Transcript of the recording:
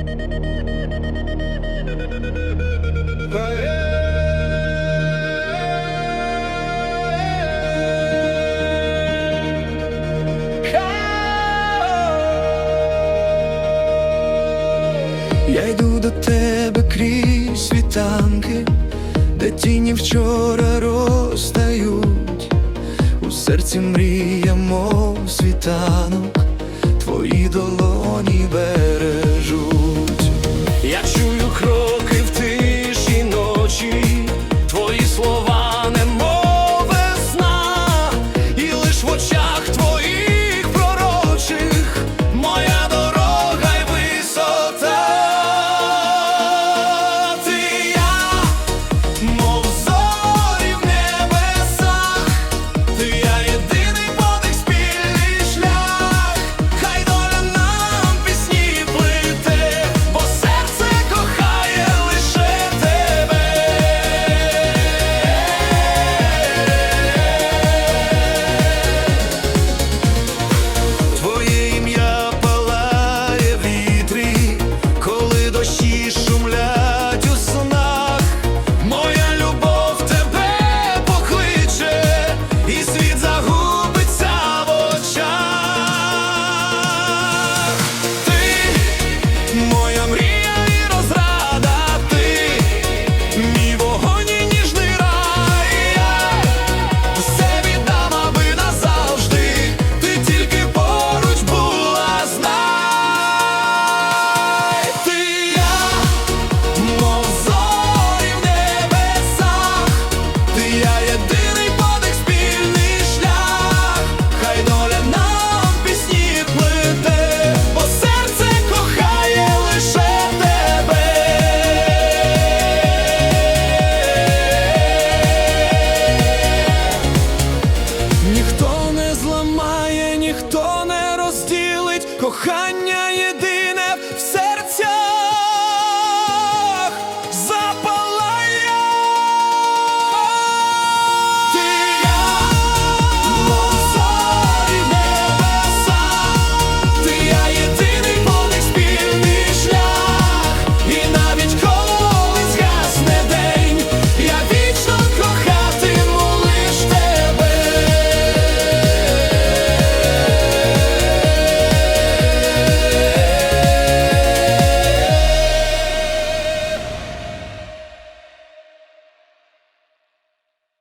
Я йду до тебе крізь світанки, де тіні вчора розстають, у серці мрія, мов світанки. кохання єдине.